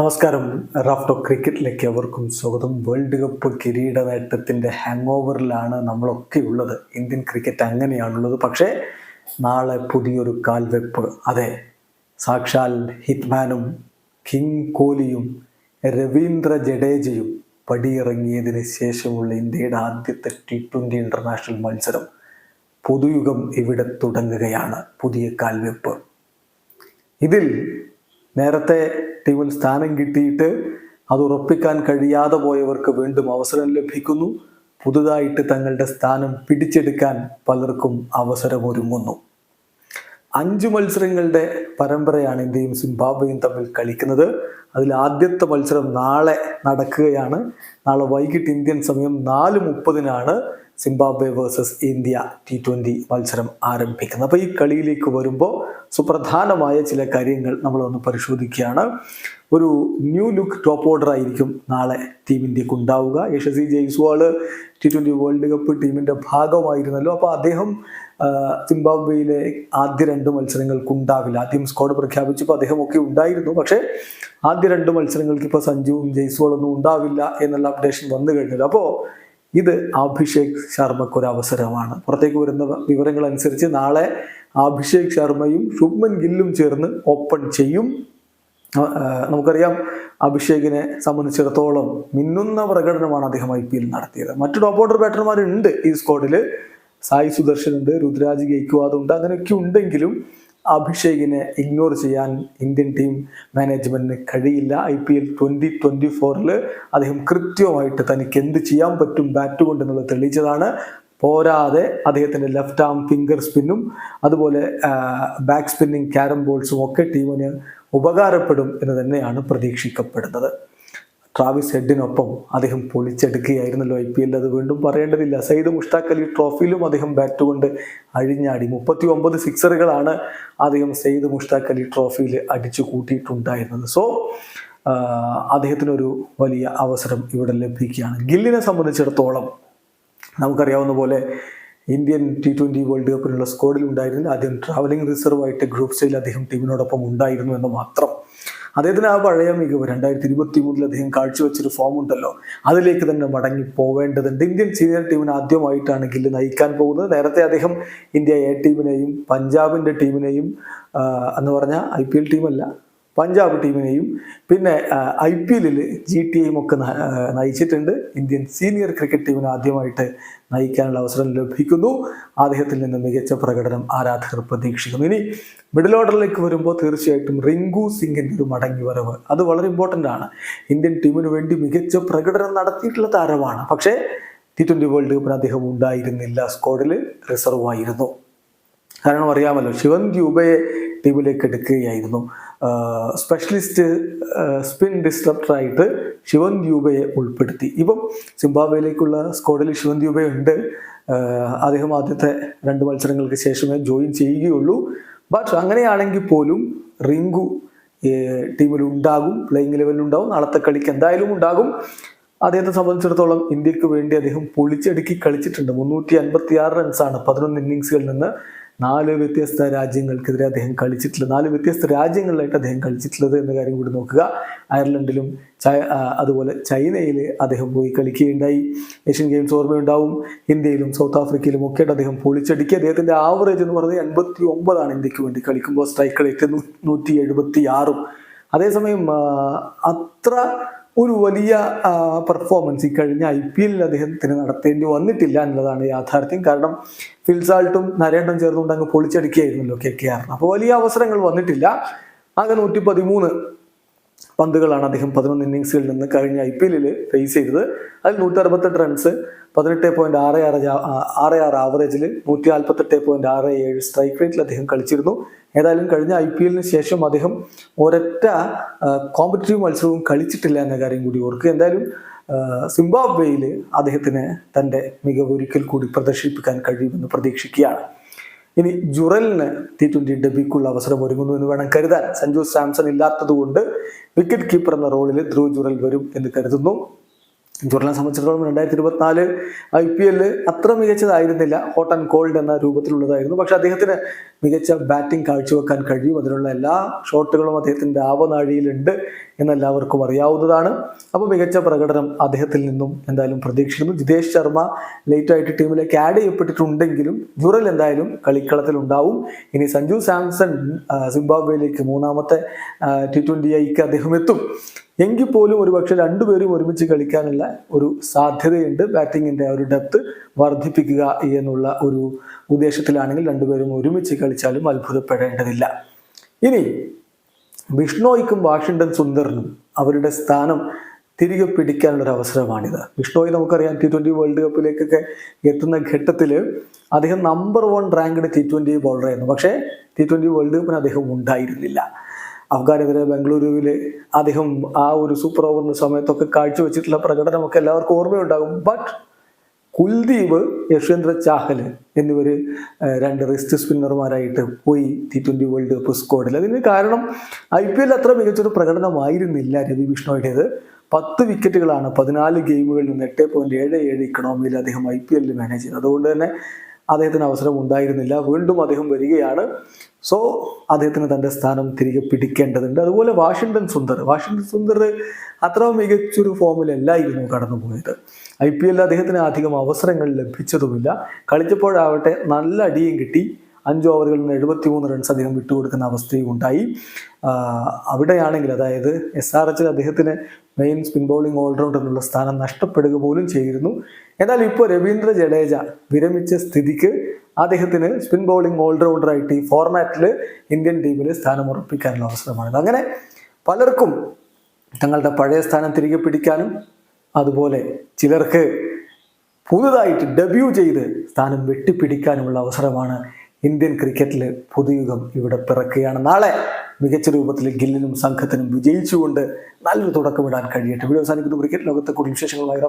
നമസ്കാരം. റാഫ്റ്റോ ക്രിക്കറ്റിലേക്ക് അവർക്കും സ്വാഗതം. വേൾഡ് കപ്പ് കിരീട നേട്ടത്തിന്റെ ഹാങ് ഓവറിലാണ് നമ്മളൊക്കെ ഉള്ളത് ഇന്ത്യൻ ക്രിക്കറ്റ് അങ്ങനെയാണുള്ളത്. പക്ഷേ നാളെ പുതിയൊരു കാൽവെപ്പ്. അതെ സാക്ഷാൽ ഹിറ്റ്മാനും കിങ് കോഹ്ലിയും രവീന്ദ്ര ജഡേജയും പടിയിറങ്ങിയതിന് ശേഷമുള്ള ഇന്ത്യയുടെ ആദ്യത്തെ ടി ട്വന്റി ഇന്റർനാഷണൽ മത്സരം പുതുയുഗം ഇവിടെ തുടങ്ങുകയാണ്. പുതിയ കാൽവെപ്പ്. ഇതിൽ നേരത്തെ ടീമിൽ സ്ഥാനം കിട്ടിയിട്ട് അത് ഉറപ്പിക്കാൻ കഴിയാതെ പോയവർക്ക് വീണ്ടും അവസരം ലഭിക്കുന്നു. പുതുതായിട്ട് തങ്ങളുടെ സ്ഥാനം പിടിച്ചെടുക്കാൻ പലർക്കും അവസരമൊരുങ്ങുന്നു. അഞ്ച് മത്സരങ്ങളുടെ പരമ്പരയാണ് ഇന്ത്യയും സിംബാബ്വെയും തമ്മിൽ കളിക്കുന്നത്. അതിൽ ആദ്യത്തെ മത്സരം നാളെ നടക്കുകയാണ്. നാളെ വൈകിട്ട് ഇന്ത്യൻ സമയം നാല് മുപ്പതിനാണ്. Zimbabwe versus India T twenty മത്സരം ആരംഭിക്കുന്നത്. അപ്പോൾ ഈ കളിയിലേക്ക് വരുമ്പോൾ സുപ്രധാനമായ ചില കാര്യങ്ങൾ നമ്മളൊന്ന് പരിശോധിക്കുകയാണ്. ഒരു ന്യൂ ലുക്ക് ടോപ്പ് ഓർഡർ ആയിരിക്കും നാളെ ടീം ഇന്ത്യയ്ക്ക് ഉണ്ടാവുക. Yashasvi Jaiswal T twenty world cup ടീമിന്റെ ഭാഗമായിരുന്നല്ലോ. അപ്പോൾ അദ്ദേഹം സിംബാബ്വയിലെ ആദ്യ രണ്ട് മത്സരങ്ങൾക്ക് ഉണ്ടാവില്ല ആദ്യം സ്ക്വാഡ് പ്രഖ്യാപിച്ചപ്പോൾ അദ്ദേഹം ഒക്കെ ഉണ്ടായിരുന്നു. പക്ഷേ ആദ്യ രണ്ട് മത്സരങ്ങൾക്ക് ഇപ്പോൾ സഞ്ജുവും ജയ്സ്വാളൊന്നും ഉണ്ടാവില്ല എന്നുള്ള അപ്ഡേഷൻ വന്നു കഴിഞ്ഞല്ലോ. അപ്പോൾ ഇത് അഭിഷേക് ശർമ്മക്ക് ഒരു അവസരമാണ്. പുറത്തേക്ക് വരുന്ന വിവരങ്ങൾ അനുസരിച്ച് നാളെ അഭിഷേക് ശർമ്മയും ശുഭ്മൻ ഗില്ലും ചേർന്ന് ഓപ്പൺ ചെയ്യും. നമുക്കറിയാം അഭിഷേകിനെ സംബന്ധിച്ചിടത്തോളം മിന്നുന്ന പ്രകടനമാണ് അദ്ദേഹം ഐ പി എൽ നടത്തിയത്. മറ്റു ടോപ്പ് ഓർഡർ ബാറ്റർമാരുണ്ട് ഈ സ്ക്വാഡിൽ സായി സുദർശൻ ഉണ്ട് രുദ്രാജ് ഗെയ്ക്വാദ് ഉണ്ട് അങ്ങനെയൊക്കെ ഉണ്ടെങ്കിലും അഭിഷേകിനെ ഇഗ്നോർ ചെയ്യാൻ ഇന്ത്യൻ ടീം മാനേജ്മെന്റിന് കഴിയില്ല. I P L twenty twenty ഫോറിൽ അദ്ദേഹം കൃത്യമായിട്ട് തനിക്ക് എന്ത് ചെയ്യാൻ പറ്റും ബാറ്റ് കൊണ്ട് എന്നുള്ളത് തെളിയിച്ചതാണ്. പോരാതെ അദ്ദേഹത്തിന്റെ ലെഫ്റ്റ് ആം ഫിംഗർ സ്പിന്നും അതുപോലെ ബാക്ക് സ്പിന്നിങ് ക്യാരം ബോൾസും ഒക്കെ ടീമിന് ഉപകാരപ്പെടും എന്ന് തന്നെയാണ് പ്രതീക്ഷിക്കപ്പെടുന്നത്. ട്രാവിസ് ഹെഡിനൊപ്പം അദ്ദേഹം പൊളിച്ചെടുക്കുകയായിരുന്നല്ലോ ഐ പി എല്ലിൽ. അത് വീണ്ടും പറയേണ്ടതില്ല. സയ്യിദ് മുഷ്താഖ് അലി ട്രോഫിയിലും അദ്ദേഹം ബാറ്റ് കൊണ്ട് അഴിഞ്ഞാടി. മുപ്പത്തി ഒമ്പത് സിക്സറുകളാണ് അദ്ദേഹം സയ്യിദ് മുഷ്താഖ് അലി ട്രോഫിയിൽ അടിച്ചു കൂട്ടിയിട്ടുണ്ടായിരുന്നത്. സോ അദ്ദേഹത്തിനൊരു വലിയ അവസരം ഇവിടെ ലഭിക്കുകയാണ്. ഗില്ലിനെ സംബന്ധിച്ചിടത്തോളം നമുക്കറിയാവുന്ന പോലെ ഇന്ത്യൻ ടി ട്വന്റി വേൾഡ് കപ്പിനുള്ള സ്ക്വാഡിൽ ഉണ്ടായിരുന്നില്ല. ആദ്യം ട്രാവലിംഗ് റിസർവായിട്ട് ഗ്രൂപ്പ് സ്റ്റേജിൽ അദ്ദേഹം ടീമിനോടൊപ്പം ഉണ്ടായിരുന്നു എന്ന് മാത്രം അദ്ദേഹത്തിന് ആ പഴയ മികവ് രണ്ടായിരത്തി ഇരുപത്തി മൂന്നിൽ അദ്ദേഹം കാഴ്ചവെച്ചൊരു ഫോം ഉണ്ടല്ലോ. അതിലേക്ക് തന്നെ മടങ്ങി പോവേണ്ടതുണ്ട്. ഇന്ത്യൻ സീനിയർ ടീമിന് ആദ്യമായിട്ടാണ് ഗില്ല് നയിക്കാൻ പോകുന്നത്. നേരത്തെ അദ്ദേഹം ഇന്ത്യ എ ടീമിനെയും പഞ്ചാബിന്റെ ടീമിനെയും എന്ന് പറഞ്ഞാൽ ഐ പി എൽ ടീമല്ല പഞ്ചാബ് ടീമിനെയും പിന്നെ ഐ പി എല്ലിൽ ജി ടി എയും ഒക്കെ നയിച്ചിട്ടുണ്ട്. ഇന്ത്യൻ സീനിയർ ക്രിക്കറ്റ് ടീമിന് ആദ്യമായിട്ട് നയിക്കാനുള്ള അവസരം ലഭിക്കുന്നു. അദ്ദേഹത്തിൽ നിന്ന് മികച്ച പ്രകടനം ആരാധകർ പ്രതീക്ഷിക്കുന്നു. ഇനി മിഡിൽ ഓർഡറിലേക്ക് വരുമ്പോൾ തീർച്ചയായിട്ടും റിങ്കു സിംഗിന്റെ ഒരു മടങ്ങി വരവ് അത് വളരെ ഇമ്പോർട്ടന്റ് ആണ്. ഇന്ത്യൻ ടീമിന് വേണ്ടി മികച്ച പ്രകടനം നടത്തിയിട്ടുള്ള താരമാണ്. പക്ഷേ ടി ട്വന്റി വേൾഡ് കപ്പിന് അദ്ദേഹം ഉണ്ടായിരുന്നില്ല. സ്ക്വാഡിൽ റിസർവ് ആയിരുന്നു. കാരണം അറിയാമല്ലോ ശിവൻ ദ്യൂബയെ ടീമിലേക്ക് എടുക്കുകയായിരുന്നു. സ്പെഷ്യലിസ്റ്റ് സ്പിൻ ഡിസ്ട്രപ്റ്ററായിട്ട് ശിവൻ ദ്യൂബയെ ഉൾപ്പെടുത്തി. ഇപ്പം സിംബാബ്വേയിലേക്കുള്ള സ്ക്വാഡിൽ ശിവൻ ദ്യൂബ ഉണ്ട്. അദ്ദേഹം ആദ്യത്തെ രണ്ട് മത്സരങ്ങൾക്ക് ശേഷമേ ജോയിൻ ചെയ്യുകയുള്ളൂ. ബട്ട് അങ്ങനെയാണെങ്കിൽ പോലും റിങ്കു ടീമിൽ ഉണ്ടാകും. പ്ലേയിങ് ലെവലിൽ ഉണ്ടാവും. നാളത്തെ കളിക്ക് എന്തായാലും ഉണ്ടാകും. അദ്ദേഹത്തെ സംബന്ധിച്ചിടത്തോളം ഇന്ത്യയ്ക്ക് വേണ്ടി അദ്ദേഹം പൊളിച്ചടുക്കി കളിച്ചിട്ടുണ്ട്. മുന്നൂറ്റി അൻപത്തി ആറ് റൺസാണ് പതിനൊന്ന് ഇന്നിങ്സുകളിൽ നിന്ന് നാല് വ്യത്യസ്ത രാജ്യങ്ങൾക്കെതിരെ അദ്ദേഹം കളിച്ചിട്ടുള്ളത് നാല് വ്യത്യസ്ത രാജ്യങ്ങളിലായിട്ട് അദ്ദേഹം കളിച്ചിട്ടുള്ളത് എന്ന കാര്യം കൂടി നോക്കുക. അയർലൻഡിലും അതുപോലെ ചൈനയിൽ അദ്ദേഹം പോയി കളിക്കുകയുണ്ടായി. Asian games ഓർമ്മയുണ്ടാവും. ഇന്ത്യയിലും സൗത്ത് ആഫ്രിക്കയിലും ഒക്കെ ആയിട്ട് അദ്ദേഹം പൊളിച്ചടുക്കി. അദ്ദേഹത്തിന്റെ ആവറേജ് എന്ന് പറഞ്ഞത് എൺപത്തി ഒമ്പതാണ് ഇന്ത്യയ്ക്ക് വേണ്ടി കളിക്കുമ്പോൾ സ്ട്രൈക്ക് റേറ്റ് നൂറ്റി എഴുപത്തി ആറും അതേസമയം അത്ര ഒരു വലിയ പെർഫോമൻസ് ഈ കഴിഞ്ഞ ഐ പി എല്ലിൽ അദ്ദേഹത്തിന് നടത്തേണ്ടി വന്നിട്ടില്ല എന്നുള്ളതാണ് യാഥാർത്ഥ്യം. കാരണം ഫിൽസാൾട്ടും നരേണ്ടും ചേർന്നുകൊണ്ട് അങ്ങ് പൊളിച്ചടിക്കുകയായിരുന്നല്ലോ കെ കെ ആറിന്. അപ്പോൾ വലിയ അവസരങ്ങൾ വന്നിട്ടില്ല. ആകെ നൂറ്റി പതിമൂന്ന് പന്തുകളാണ് അദ്ദേഹം പതിനൊന്ന് ഇന്നിങ്സുകളിൽ നിന്ന് കഴിഞ്ഞ ഐ പി എല്ലിൽ ഫേസ് ചെയ്തത്. അതിൽ നൂറ്റി അറുപത്തെട്ട് റൺസ് പതിനെട്ട് പോയിന്റ് ആറ് ആറ് ആറ് ആറ് ആവറേജിൽ നൂറ്റി നാൽപ്പത്തെട്ട് പോയിന്റ് ആറ് ഏഴ് സ്ട്രൈക്ക് റേറ്റിൽ അദ്ദേഹം കളിച്ചിരുന്നു. ഏതായാലും കഴിഞ്ഞ ഐ പി എല്ലിന് ശേഷം അദ്ദേഹം ഒരൊറ്റ കോമ്പറ്റീവ് മത്സരവും കളിച്ചിട്ടില്ല എന്ന കാര്യം കൂടി ഓർക്കുക. എന്തായാലും സിംബാബ്വേയിൽ അദ്ദേഹത്തിന് തന്റെ മികവ് ഒരിക്കൽ കൂടി പ്രദർശിപ്പിക്കാൻ കഴിയുമെന്ന് പ്രതീക്ഷിക്കുകയാണ്. ഇനി ജുറലിന് ടി ട്വന്റി ഡെബിക്കുള്ള അവസരം ഒരുങ്ങുന്നു എന്ന് വേണം കരുതാൻ. സഞ്ജു സാംസൺ ഇല്ലാത്തതുകൊണ്ട് വിക്കറ്റ് കീപ്പർ എന്ന റോളിൽ ധ്രുവ് ജുറൽ വരും എന്ന് കരുതുന്നു. ജുറലിനെ സംബന്ധിച്ചിടത്തോളം രണ്ടായിരത്തി ഇരുപത്തിനാല് ഐ പി എല്ലിൽ അത്ര മികച്ചതായിരുന്നില്ല ഹോട്ട് ആൻഡ് കോൾഡ് എന്ന രൂപത്തിലുള്ളതായിരുന്നു. പക്ഷെ അദ്ദേഹത്തിന് മികച്ച ബാറ്റിംഗ് കാഴ്ചവെക്കാൻ കഴിയും. അതിനുള്ള എല്ലാ ഷോട്ടുകളും അദ്ദേഹത്തിന്റെ ആവനാഴിയിലുണ്ട് എന്നെല്ലാവർക്കും അറിയാവുന്നതാണ്. അപ്പോൾ മികച്ച പ്രകടനം അദ്ദേഹത്തിൽ നിന്നും എന്തായാലും പ്രതീക്ഷിക്കുന്നു. ജിതേഷ് ശർമ്മ ലേറ്റായിട്ട് ടീമിലേക്ക് ആഡ് ചെയ്യപ്പെട്ടിട്ടുണ്ടെങ്കിലും ജുറൽ എന്തായാലും കളിക്കളത്തിൽ ഉണ്ടാവും ഇനി സഞ്ജു സാംസൺ സിംബാബ്വേയിലേക്ക് മൂന്നാമത്തെ ടി ട്വന്റി ഐക്ക് അദ്ദേഹം എത്തും. എങ്കിൽ പോലും ഒരുപക്ഷെ രണ്ടുപേരും ഒരുമിച്ച് കളിക്കാനുള്ള ഒരു സാധ്യതയുണ്ട്. ബാറ്റിങ്ങിന്റെ ആ ഒരു ഡെപ്ത് വർദ്ധിപ്പിക്കുക എന്നുള്ള ഒരു ഉദ്ദേശത്തിലാണെങ്കിൽ രണ്ടുപേരും ഒരുമിച്ച് കളിച്ചാലും അത്ഭുതപ്പെടേണ്ടതില്ല. ഇനി ബിഷ്ണോയ്ക്കും വാഷിങ്ടൺ സുന്ദറിനും അവരുടെ സ്ഥാനം തിരികെ പിടിക്കാനുള്ള ഒരു അവസരമാണിത്. ബിഷ്ണോയ് നമുക്കറിയാം ടി ട്വന്റി വേൾഡ് കപ്പിലേക്കൊക്കെ എത്തുന്ന ഘട്ടത്തിൽ അദ്ദേഹം number one ranked T twenty ബോളറായിരുന്നു പക്ഷേ ടി ട്വന്റി വേൾഡ് കപ്പിന് അദ്ദേഹം ഉണ്ടായിരുന്നില്ല. അഫ്ഗാനെതിരെ ബംഗളൂരുവിൽ അദ്ദേഹം ആ ഒരു സൂപ്പർ ഓവറിന് സമയത്തൊക്കെ കാഴ്ചവെച്ചിട്ടുള്ള പ്രകടനമൊക്കെ എല്ലാവർക്കും ഓർമ്മയുണ്ടാകും. ബട്ട് കുൽദീപ് യശ്വന്ദ്ര ചാഹൽ എന്നിവർ രണ്ട് റിസ്റ്റ് സ്പിന്നർമാരായിട്ട് പോയി ടി ട്വന്റി വേൾഡ് കപ്പ് സ്ക്വാഡിൽ അതിന് കാരണം ഐ പി എൽ അത്ര മികച്ചൊരു പ്രകടനമായിരുന്നില്ല രവി ബിഷ്ണോയുടേത്. പത്ത് വിക്കറ്റുകളാണ് പതിനാല് ഗെയിമുകളിൽ നിന്ന് എട്ട് പോയിന്റ് ഏഴ് ഏഴ് ഇക്കണോമിയിൽ അദ്ദേഹം ഐ പി എല്ലിൽ മാനേജ് ചെയ്തത്. അതുകൊണ്ട് തന്നെ അദ്ദേഹത്തിന് അവസരം ഉണ്ടായിരുന്നില്ല. വീണ്ടും അദ്ദേഹം വരികയാണ്. സോ അദ്ദേഹത്തിന് തന്റെ സ്ഥാനം തിരികെ പിടിക്കേണ്ടതുണ്ട്. അതുപോലെ വാഷിങ്ടൺ സുന്ദർ. വാഷിങ്ടൺ സുന്ദർ അത്ര മികച്ചൊരു ഫോമിലല്ലായിരുന്നു കടന്നുപോയത്. ഐ പി എല്ലിൽ അദ്ദേഹത്തിന് അധികം അവസരങ്ങൾ ലഭിച്ചതുമില്ല. കളിച്ചപ്പോഴാവട്ടെ നല്ല അടിയും കിട്ടി. അഞ്ച് ഓവറുകളിൽ നിന്ന് എഴുപത്തി മൂന്ന് റൺസ് അദ്ദേഹം വിട്ടുകൊടുക്കുന്ന അവസ്ഥയും ഉണ്ടായി അവിടെയാണെങ്കിൽ അതായത് എസ് ആർ എച്ചിൽ അദ്ദേഹത്തിന് മെയിൻ സ്പിൻ ബൗളിംഗ് ഓൾറൗണ്ടർ എന്നുള്ള സ്ഥാനം നഷ്ടപ്പെടുക പോലും ചെയ്തിരുന്നു. എന്നാൽ ഇപ്പോൾ രവീന്ദ്ര ജഡേജ വിരമിച്ച സ്ഥിതിക്ക് അദ്ദേഹത്തിന് സ്പിൻ ബൗളിംഗ് ഓൾറൗണ്ടറായിട്ട് ഈ ഫോർമാറ്റിൽ ഇന്ത്യൻ ടീമിൽ സ്ഥാനം ഉറപ്പിക്കാനുള്ള അവസരമാണ് അങ്ങനെ പലർക്കും തങ്ങളുടെ പഴയ സ്ഥാനം തിരികെ പിടിക്കാനും അതുപോലെ ചിലർക്ക് പുതുതായിട്ട് ഡെബ്യൂ ചെയ്ത് സ്ഥാനം വെട്ടിപ്പിടിക്കാനുമുള്ള അവസരമാണ് ഇന്ത്യൻ ക്രിക്കറ്റിലെ പുതുയുഗം ഇവിടെ പിറക്കുകയാണ്. നാളെ മികച്ച രൂപത്തിൽ ഗില്ലിനും സംഘത്തിനും വിജയിച്ചുകൊണ്ട് നല്ലൊരു തുടക്കമിടാൻ കഴിയട്ടെ. വീഡിയോ അവസാനിക്കുന്നു. ക്രിക്കറ്റ് ലോകത്തെ കൂടുതൽ വിശേഷങ്ങളുമായി